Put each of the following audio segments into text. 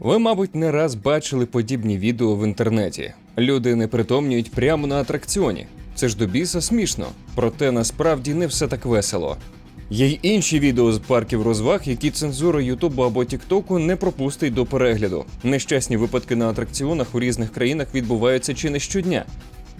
Ви, мабуть, не раз бачили подібні відео в інтернеті. Люди не притомнюють прямо на атракціоні. Це ж до біса смішно, проте насправді не все так весело. Є й інші відео з парків розваг, які цензура Ютубу або Тіктоку не пропустить до перегляду. Нещасні випадки на атракціонах у різних країнах відбуваються чи не щодня.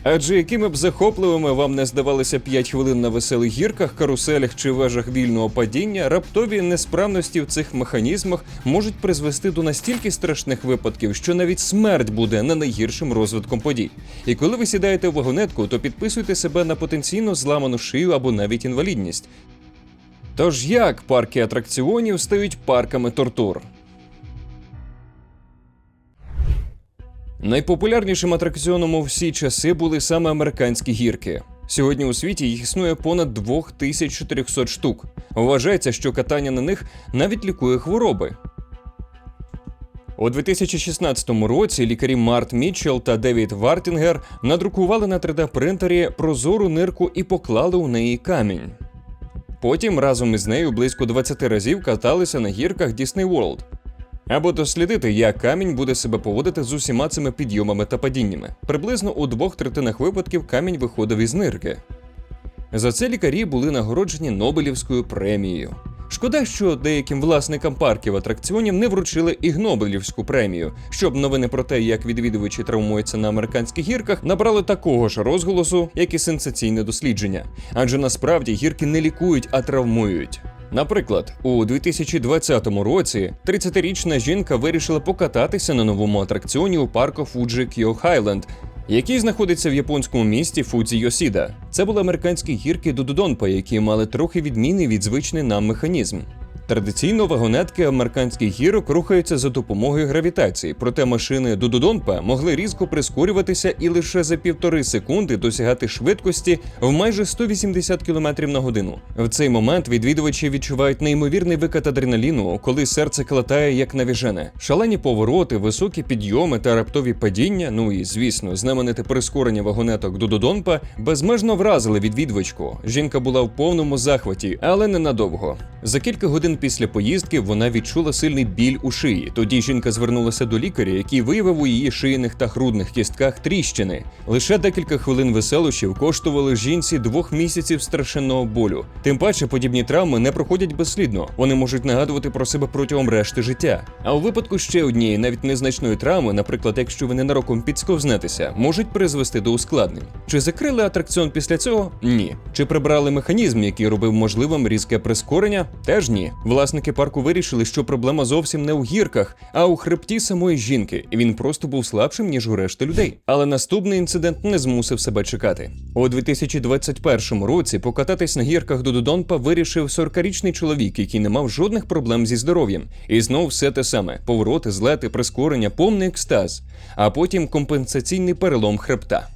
Адже якими б захопливими вам не здавалися 5 хвилин на веселих гірках, каруселях чи вежах вільного падіння, раптові несправності в цих механізмах можуть призвести до настільки страшних випадків, що навіть смерть буде не найгіршим розвитком подій. І коли ви сідаєте в вагонетку, то підписуйте себе на потенційно зламану шию або навіть інвалідність. Тож як парки атракціонів стають парками тортур? Найпопулярнішим атракціоном у всі часи були саме американські гірки. Сьогодні у світі їх існує понад 2400 штук. Вважається, що катання на них навіть лікує хвороби. У 2016 році лікарі Март Мітчелл та Девід Вартінгер надрукували на 3D-принтері прозору нирку і поклали у неї камінь. Потім разом із нею близько 20 разів каталися на гірках Disney World. Або дослідити, як камінь буде себе поводити з усіма цими підйомами та падіннями. Приблизно у двох третинах випадків камінь виходив із нирки. За це лікарі були нагороджені Нобелівською премією. Шкода, що деяким власникам парків атракціонів не вручили і Гнобелівську премію, щоб новини про те, як відвідувачі травмуються на американських гірках, набрали такого ж розголосу, як і сенсаційне дослідження. Адже насправді гірки не лікують, а травмують. Наприклад, у 2020 році 30-річна жінка вирішила покататися на новому атракціоні у парку Фуджі Кьо Хайленд, який знаходиться в японському місті Фудзі Йосіда. Це були американські гірки Дудодонпа, які мали трохи відмінний від звичний нам механізм. Традиційно вагонетки американських гірок рухаються за допомогою гравітації, проте машини Дудодонпа могли різко прискорюватися і лише за півтори секунди досягати швидкості в майже 180 км на годину. В цей момент відвідувачі відчувають неймовірний викат адреналіну, коли серце клатає як навіжене. Шалені повороти, високі підйоми та раптові падіння. Ну і звісно, знамените прискорення вагонеток Дудодонпа безмежно вразили відвідувачку. Жінка була в повному захваті, але ненадовго. За кілька годин після поїздки вона відчула сильний біль у шиї. Тоді жінка звернулася до лікаря, який виявив у її шийних та грудних кістках тріщини. Лише декілька хвилин веселощів коштували жінці двох місяців страшенного болю. Тим паче подібні травми не проходять безслідно. Вони можуть нагадувати про себе протягом решти життя. А у випадку ще однієї, навіть незначної травми, наприклад, якщо ви ненароком підсковзнетеся, можуть призвести до ускладнень. Чи закрили атракціон після цього? Ні. Чи прибрали механізм, який робив можливим різке прискорення? Теж ні. Власники парку вирішили, що проблема зовсім не у гірках, а у хребті самої жінки, він просто був слабшим ніж у решти людей. Але наступний інцидент не змусив себе чекати. У 2021 році покататись на гірках до Додонпа вирішив 40-річний чоловік, який не мав жодних проблем зі здоров'ям. І знов все те саме: повороти, злети, прискорення, повний екстаз, а потім компенсаційний перелом хребта.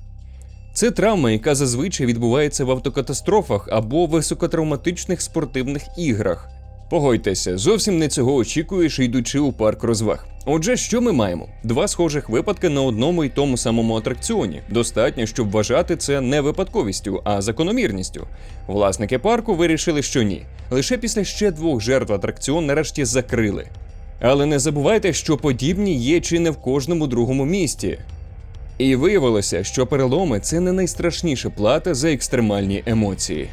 Це травма, яка зазвичай відбувається в автокатастрофах або високотравматичних спортивних іграх. Погодьтеся, зовсім не цього очікуєш, йдучи у парк розваг. Отже, що ми маємо? Два схожих випадки на одному й тому самому атракціоні. Достатньо, щоб вважати це не випадковістю, а закономірністю. Власники парку вирішили, що ні. Лише після ще двох жертв атракціон нарешті закрили. Але не забувайте, що подібні є чи не в кожному другому місті. І виявилося, що переломи це не найстрашніша плата за екстремальні емоції.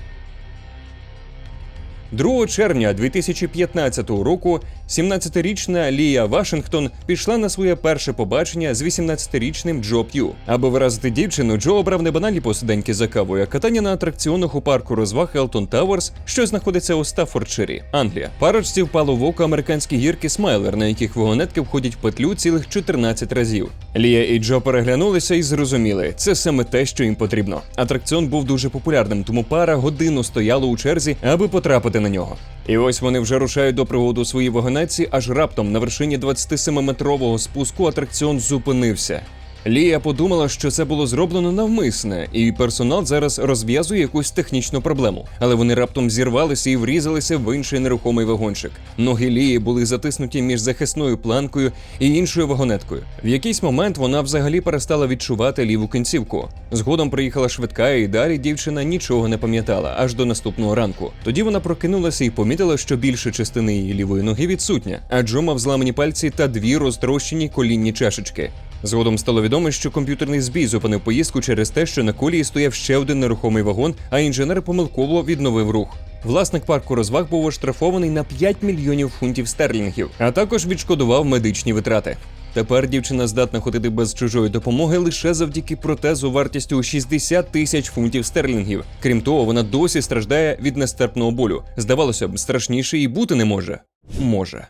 2 червня 2015 року 17-річна Лія Вашингтон пішла на своє перше побачення з 18-річним Джо П'ю. Аби виразити дівчину, Джо обрав не банальні посиденьки за кавою, а катання на атракціонах у парку розваг Елтон Тауерс, що знаходиться у Стаффордширі, Англія. Парочці впало в око американські гірки Смайлер, на яких вагонетки входять в петлю цілих 14 разів. Лія і Джо переглянулися і зрозуміли, це саме те, що їм потрібно. Атракціон був дуже популярним, тому пара годину стояла у черзі, аби потрапити на нього. І ось вони вже рушають до пригоду у своїй вагонетці, аж раптом на вершині 27-метрового спуску атракціон зупинився. Лія подумала, що це було зроблено навмисне, і персонал зараз розв'язує якусь технічну проблему. Але вони раптом зірвалися і врізалися в інший нерухомий вагончик. Ноги Лії були затиснуті між захисною планкою і іншою вагонеткою. В якийсь момент вона взагалі перестала відчувати ліву кінцівку. Згодом приїхала швидка, і далі дівчина нічого не пам'ятала аж до наступного ранку. Тоді вона прокинулася і помітила, що більша частина її лівої ноги відсутня, а Джо мав зламані пальці та дві розтрощені колінні чашечки. Згодом стало відомо, що комп'ютерний збій зупинив поїздку через те, що на колії стояв ще один нерухомий вагон, а інженер помилково відновив рух. Власник парку розваг був оштрафований на 5 мільйонів фунтів стерлінгів, а також відшкодував медичні витрати. Тепер дівчина здатна ходити без чужої допомоги лише завдяки протезу вартістю у 60 тисяч фунтів стерлінгів. Крім того, вона досі страждає від нестерпного болю. Здавалося б, страшніше і бути не може. Може.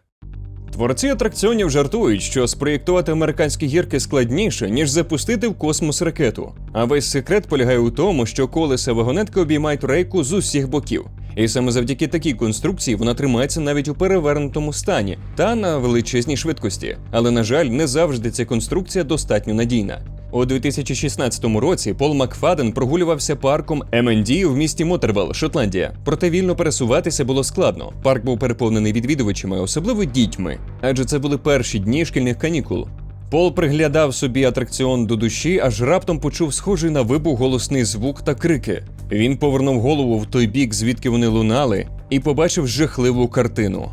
Творці атракціонів жартують, що спроєктувати американські гірки складніше, ніж запустити в космос ракету. А весь секрет полягає у тому, що колеса вагонетки обіймають рейку з усіх боків. І саме завдяки такій конструкції вона тримається навіть у перевернутому стані та на величезній швидкості. Але на жаль, не завжди ця конструкція достатньо надійна. У 2016 році Пол Макфаден прогулювався парком M&D в місті Мотервелл, Шотландія. Проте вільно пересуватися було складно. Парк був переповнений відвідувачами, особливо дітьми, адже це були перші дні шкільних канікул. Пол приглядав собі атракціон до душі, аж раптом почув схожий на вибух голосний звук та крики. Він повернув голову в той бік, звідки вони лунали, і побачив жахливу картину.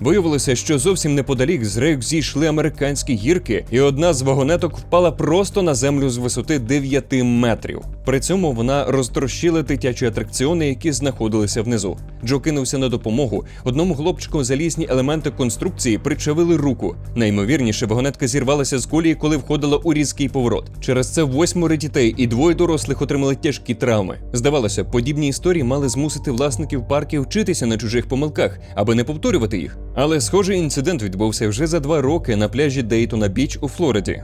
Виявилося, що зовсім неподалік з рейк зійшли американські гірки, і одна з вагонеток впала просто на землю з висоти 9 метрів. При цьому вона розтрощила дитячі атракціони, які знаходилися внизу. Джо кинувся на допомогу. Одному хлопчику залізні елементи конструкції причавили руку. Найімовірніше, вагонетка зірвалася з колії, коли входила у різкий поворот. Через це восьмеро дітей і двоє дорослих отримали тяжкі травми. Здавалося, подібні історії мали змусити власників парків вчитися на чужих помилках, аби не повторювати їх. Але схожий інцидент відбувся вже за два роки на пляжі Дейтона Біч у Флориді.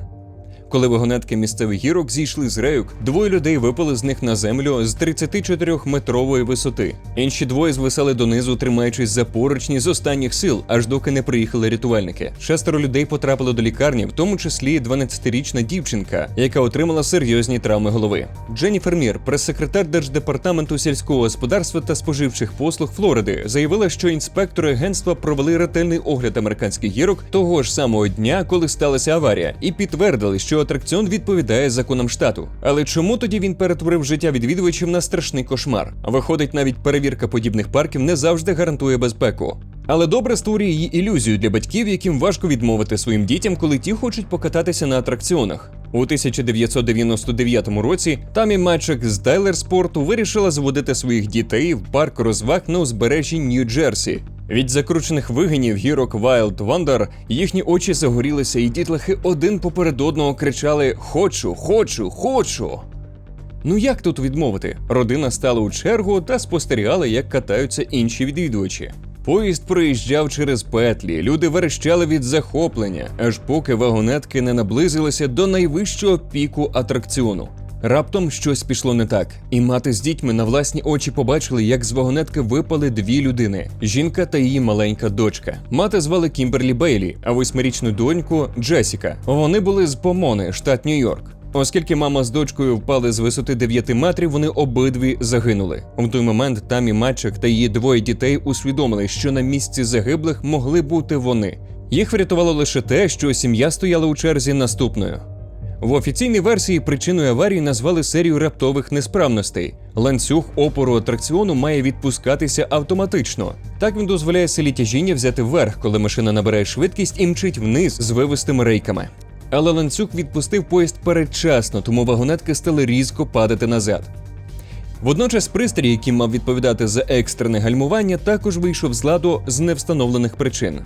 Коли вагонетки місцевих гірок зійшли з рейок, двоє людей випали з них на землю з 34-метрової висоти. Інші двоє звисали донизу, тримаючись за поручні з останніх сил, аж доки не приїхали рятувальники. Шестеро людей потрапили до лікарні, в тому числі 12-річна дівчинка, яка отримала серйозні травми голови. Дженніфер Мір, прес-секретар Держдепартаменту сільського господарства та споживчих послуг Флориди, заявила, що інспектори агентства провели ретельний огляд американських гірок того ж самого дня, коли сталася аварія, і підтвердили, що атракціон відповідає законам штату. Але чому тоді він перетворив життя відвідувачів на страшний кошмар? Виходить, навіть перевірка подібних парків не завжди гарантує безпеку. Але добре створює її ілюзію для батьків, яким важко відмовити своїм дітям, коли ті хочуть покататися на атракціонах. У 1999 році Тамі Матчик з Тайлер Спорту вирішила заводити своїх дітей в парк розваг на узбережжі Нью-Джерсі. Від закручених вигинів гірок Wild Wonder їхні очі загорілися, і дітлахи один поперед одного кричали Хочу, хочу, хочу. Ну як тут відмовити? Родина стала у чергу та спостерігала, як катаються інші відвідувачі. Поїзд проїжджав через петлі, люди верещали від захоплення, аж поки вагонетки не наблизилися до найвищого піку атракціону. Раптом щось пішло не так, і мати з дітьми на власні очі побачили, як з вагонетки випали дві людини: жінка та її маленька дочка. Мати звали Кімберлі Бейлі, а восьмирічну доньку Джесіка. Вони були з Помони, штат Нью-Йорк. Оскільки мама з дочкою впали з висоти 9 метрів, вони обидві загинули. У той момент Тамі Матчик та її двоє дітей усвідомили, що на місці загиблих могли бути вони. Їх врятувало лише те, що сім'я стояла у черзі наступною. В офіційній версії причиною аварії назвали серію раптових несправностей. Ланцюг опору атракціону має відпускатися автоматично. Так він дозволяє силі тяжіння взяти вверх, коли машина набирає швидкість і мчить вниз з вивистими рейками. Але ланцюг відпустив поїзд передчасно, тому вагонетки стали різко падати назад. Водночас пристрій, який мав відповідати за екстрене гальмування, також вийшов з ладу з невстановлених причин.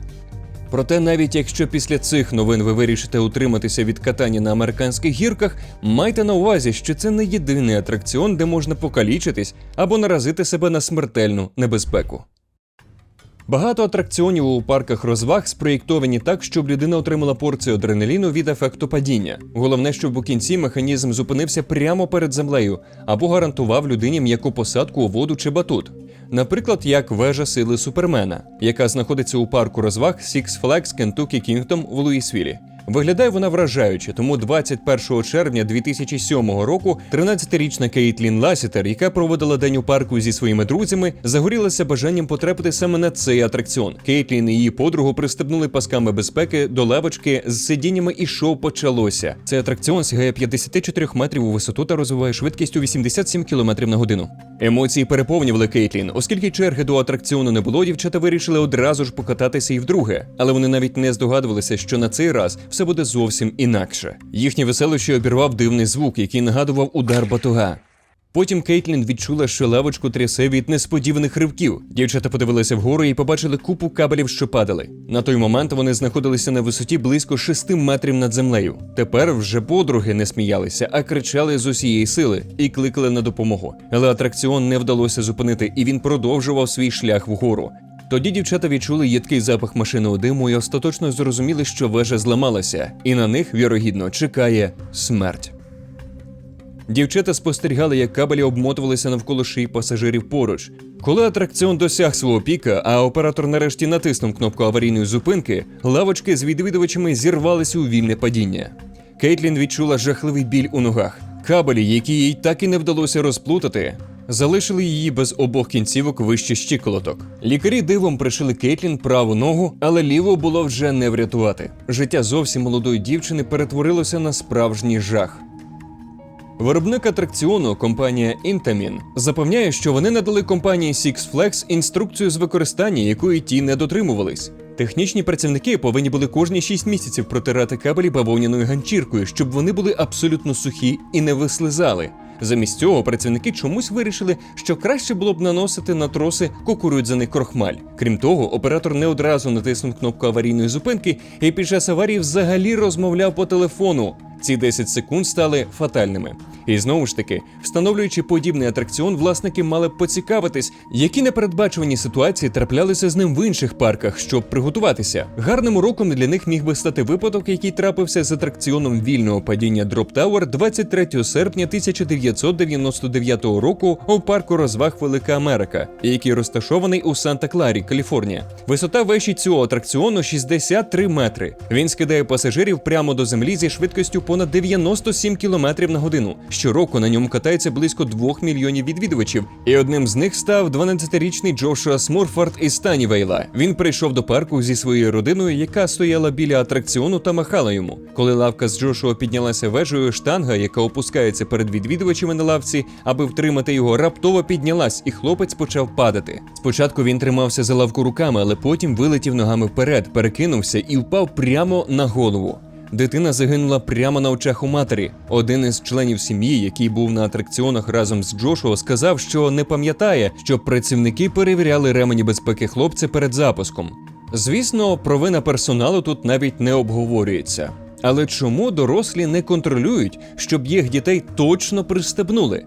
Проте, навіть якщо після цих новин ви вирішите утриматися від катання на американських гірках, майте на увазі, що це не єдиний атракціон, де можна покалічитись або наразити себе на смертельну небезпеку. Багато атракціонів у парках розваг спроєктовані так, щоб людина отримала порцію адреналіну від ефекту падіння. Головне, щоб у кінці механізм зупинився прямо перед землею або гарантував людині м'яку посадку у воду чи батут. Наприклад, як вежа сили Супермена, яка знаходиться у парку розваг Six Flags Kentucky Kingdom в Луїсвілі. Виглядає вона вражаюче, тому 21 червня 2007 року 13-річна Кейтлін Ласітер, яка проводила день у парку зі своїми друзями, загорілася бажанням потрапити саме на цей атракціон. Кейтлін і її подругу пристебнули пасками безпеки до лавочки з сидіннями, і шоу почалося. Цей атракціон сягає 54 метрів у висоту та розвиває швидкістю 87 км на годину. Емоції переповнювали Кейтлін, оскільки черги до атракціону не було, дівчата вирішили одразу ж покататися і вдруге, але вони навіть не здогадувалися, що на цей раз все буде зовсім інакше. Їхнє веселище обірвав дивний звук, який нагадував удар батуга. Потім Кейтлін відчула, що лавочку трясе від несподіваних ривків. Дівчата подивилися вгору і побачили купу кабелів, що падали. На той момент вони знаходилися на висоті близько 6 метрів над землею. Тепер вже подруги не сміялися, а кричали з усієї сили і кликали на допомогу. Але атракціон не вдалося зупинити, і він продовжував свій шлях вгору. Тоді дівчата відчули їдкий запах машинного диму і остаточно зрозуміли, що вежа зламалася, і на них, вірогідно, чекає смерть. Дівчата спостерігали, як кабелі обмотувалися навколо шиї пасажирів поруч. Коли атракціон досяг свого піка, а оператор нарешті натиснув кнопку аварійної зупинки, лавочки з відвідувачами зірвалися у вільне падіння. Кейтлін відчула жахливий біль у ногах. Кабелі, які їй так і не вдалося розплутати, залишили її без обох кінцівок вище щиколоток. Лікарі дивом пришили Кейтлін праву ногу, але ліву було вже не врятувати. Життя зовсім молодої дівчини перетворилося на справжній жах. Виробник атракціону, компанія Intamin, запевняє, що вони надали компанії Six Flags інструкцію з використання, якої ті не дотримувались. Технічні працівники повинні були кожні 6 місяців протирати кабелі бавовняною ганчіркою, щоб вони були абсолютно сухі і не вислизали. Замість цього працівники чомусь вирішили, що краще було б наносити на троси кукурудзяний крохмаль. Крім того, оператор не одразу натиснув кнопку аварійної зупинки і під час аварії взагалі розмовляв по телефону. Ці 10 секунд стали фатальними. І знову ж таки, встановлюючи подібний атракціон, власники мали б поцікавитись, які непередбачувані ситуації траплялися з ним в інших парках, щоб приготуватися. Гарним уроком для них міг би стати випадок, який трапився з атракціоном вільного падіння Drop Tower 23 серпня 1999 року у парку розваг Велика Америка, який розташований у Санта-Кларі, Каліфорнія. Висота вежі цього атракціону 63 метри. Він скидає пасажирів прямо до землі зі швидкістю понад 97 км на годину. Щороку на ньому катається близько 2 мільйонів відвідувачів, і одним з них став 12-річний Джошуа Смурфорд із Танівейла. Він прийшов до парку зі своєю родиною, яка стояла біля атракціону та махала йому. Коли лавка з Джошуа піднялася вежею, штанга, яка опускається перед відвідувачами на лавці, аби втримати його, раптово піднялась, і хлопець почав падати. Спочатку він тримався за лавку руками, але потім вилетів ногами вперед, перекинувся і впав прямо на голову. Дитина загинула прямо на очах у матері. Один із членів сім'ї, який був на атракціонах разом з Джошуа, сказав, що не пам'ятає, що працівники перевіряли ремені безпеки хлопця перед запуском. Звісно, провина персоналу тут навіть не обговорюється. Але чому дорослі не контролюють, щоб їх дітей точно пристебнули?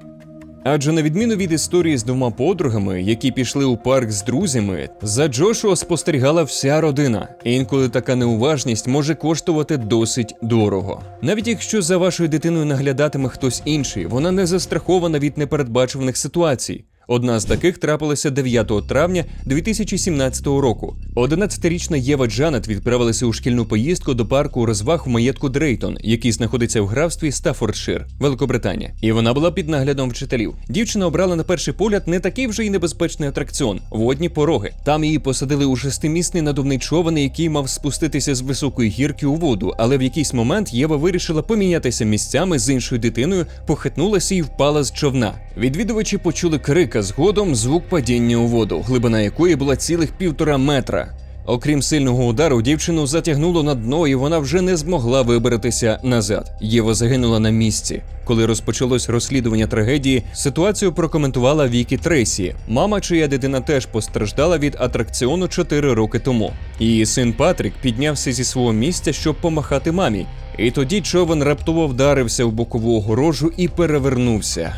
Адже на відміну від історії з двома подругами, які пішли у парк з друзями, за Джошуа спостерігала вся родина. Інколи така неуважність може коштувати досить дорого. Навіть якщо за вашою дитиною наглядатиме хтось інший, вона не застрахована від непередбачуваних ситуацій. Одна з таких трапилася 9 травня 2017 року. 11-річна Єва Джанет відправилася у шкільну поїздку до парку розваг у маєтку Дрейтон, який знаходиться в графстві Стаффордшир, Великобританія. І вона була під наглядом вчителів. Дівчина обрала на перший погляд не такий вже й небезпечний атракціон водні пороги. Там її посадили у шестимісний надувний човен, який мав спуститися з високої гірки у воду. Але в якийсь момент Єва вирішила помінятися місцями з іншою дитиною, похитнулася і впала з човна. Відвідувачі почули крик, а згодом звук падіння у воду, глибина якої була цілих півтора метра. Окрім сильного удару, дівчину затягнуло на дно, і вона вже не змогла вибратися назад. Єва загинула на місці. Коли розпочалось розслідування трагедії, ситуацію прокоментувала Вікі Трейсі, мама, чия дитина теж постраждала від атракціону 4 роки тому. Її син Патрік піднявся зі свого місця, щоб помахати мамі. І тоді човен раптово вдарився в бокову огорожу і перевернувся.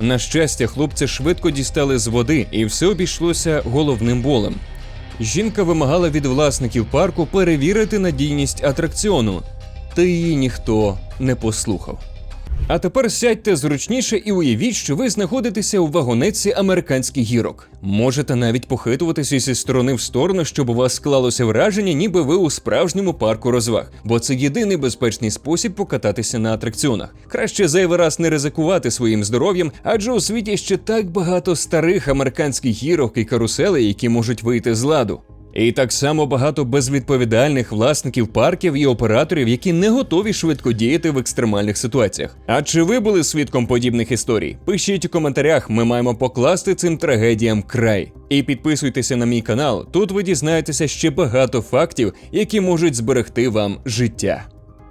На щастя, хлопці швидко дістали з води, і все обійшлося головним болем. Жінка вимагала від власників парку перевірити надійність атракціону, та її ніхто не послухав. А тепер сядьте зручніше і уявіть, що ви знаходитеся у вагонетці американських гірок. Можете навіть похитуватися зі сторони в сторону, щоб у вас склалося враження, ніби ви у справжньому парку розваг, бо це єдиний безпечний спосіб покататися на атракціонах. Краще зайвий раз не ризикувати своїм здоров'ям, адже у світі ще так багато старих американських гірок і каруселей, які можуть вийти з ладу. І так само багато безвідповідальних власників парків і операторів, які не готові швидко діяти в екстремальних ситуаціях. А чи ви були свідком подібних історій? Пишіть у коментарях, ми маємо покласти цим трагедіям край. І підписуйтеся на мій канал. Тут ви дізнаєтеся ще багато фактів, які можуть зберегти вам життя.